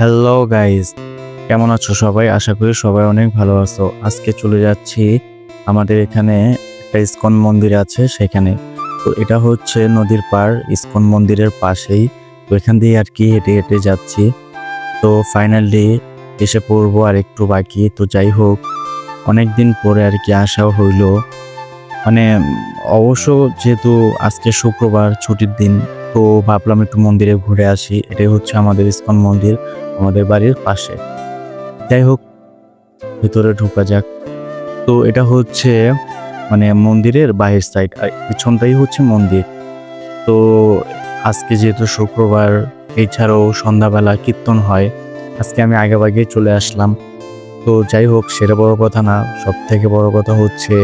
Hello guys কেমন আছো সবাই? আশা করি সবাই অনেক ভালো আছো। আজকে চলে যাচ্ছি আমাদের এখানে একটা ইস্কন মন্দির আছে সেখানে। তো এটা হচ্ছে নদীর পার ইস্কন মন্দিরের পাশেই। তো এখান দিয়ে আর কি হেঁটে হেঁটে যাচ্ছি। তো ফাইনালি এসে পড়ব আর একটু বাকি। তো যাই হোক অনেক দিন পরে আর কি আসাও হইল। মানে অবশ্য যেহেতু আজকে শুক্রবার ছুটির দিন, তো ভাবলাম একটু মন্দিরে ঘুরে আসি। এটাই হচ্ছে আমাদের ইস্কন মন্দির। আমাদের বাড়ির পাশে। যাই হোক ভিতরে ঢোকা যাক। তো এটা হচ্ছে মানে মন্দিরের বাহির সাইড আর পিছনটাই হচ্ছে মন্দির। তো আজকে যেহেতু শুক্রবার, এছাড়াও সন্ধ্যাবেলা কীর্তন হয়, আজকে আমি আগেভাগে চলে আসলাম। তো যাই হোক সেটা বড় কথা না সব থেকে বড় কথা হচ্ছে,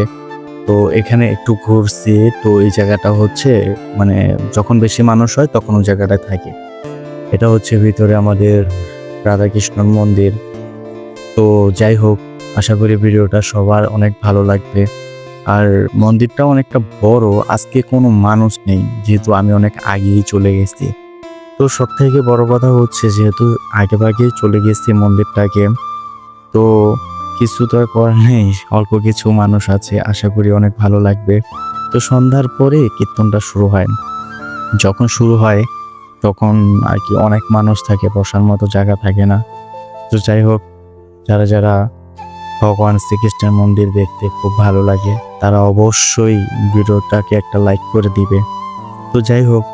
তো এখানে একটু ঘুরছি, তো এই জায়গাটা হচ্ছে মানে যখন বেশি মানুষ হয়, তখন ওই জায়গাটায় থাকে। এটা হচ্ছে ভিতরে আমাদের রাধাকৃষ্ণর মন্দির। তো যাই হোক, আশা করি ভিডিওটা সবার অনেক ভালো লাগবে। আর মন্দিরটা অনেকটা বড়, আজকে কোনো মানুষ নেই, যেহেতু আমি অনেক আগেই চলে গেছি। তো সব থেকে বড় কথা হচ্ছে যেহেতু আগে ভাগেই চলে গেছি মন্দিরটাকে। তো কিছু তো আর করার নেই, অল্প কিছু মানুষ আছে, আশা করি অনেক ভালো লাগবে। তো সন্ধ্যার পরে কীর্তনটা শুরু হয়। যখন শুরু হয় তখন আর কি অনেক মানুষ থাকে, বসার মতো জায়গা থাকে না। তো যাই হোক, যারা যারা ভগবান শ্রীকৃষ্ণের মন্দির দেখতে খুব ভালো লাগে, তারা অবশ্যই ভিডিওটাকে একটা লাইক করে দিবে। তো যাই হোক,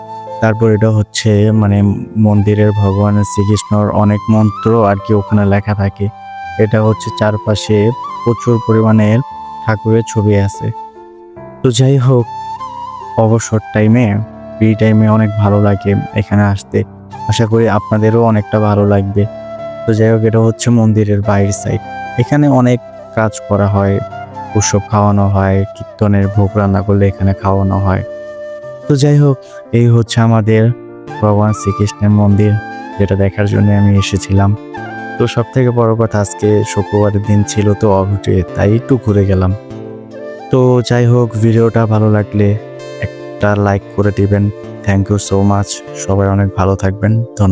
তারপর এটা হচ্ছে মানে মন্দিরের ভগবানের শ্রীকৃষ্ণর অনেক মন্ত্র আর কি ওখানে লেখা থাকে। এটা হচ্ছে চারপাশে প্রচুর পরিমাণের ঠাকুরের ছবি আছে। তো যাই হোক, অবসর টাইমে ফ্রি টাইমে অনেক ভালো লাগে এখানে আসতে। আশা করি আপনাদেরও অনেকটা ভালো লাগবে। তো যাই হোক, এটা হচ্ছে মন্দিরের বাইরের সাইড এখানে অনেক কাজ করা হয়। উৎসব খাওয়ানো হয়, কীর্তনের ভোগ রান্না করলে এখানে খাওয়ানো হয়। তো যাই হোক, এই হচ্ছে আমাদের ভগবান শ্রীকৃষ্ণের মন্দির, যেটা দেখার জন্য আমি এসেছিলাম। তো সব থেকে বড় কথা, আজকে শুক্রবারের দিন ছিল তো অফডে তাই একটু ঘুরে গেলাম। তো যাই হোক, ভিডিওটা ভালো লাগলে একটা লাইক করে দিবেন। থ্যাংক ইউ সো মাচ সবাই অনেক ভালো থাকবেন। ধন্যবাদ।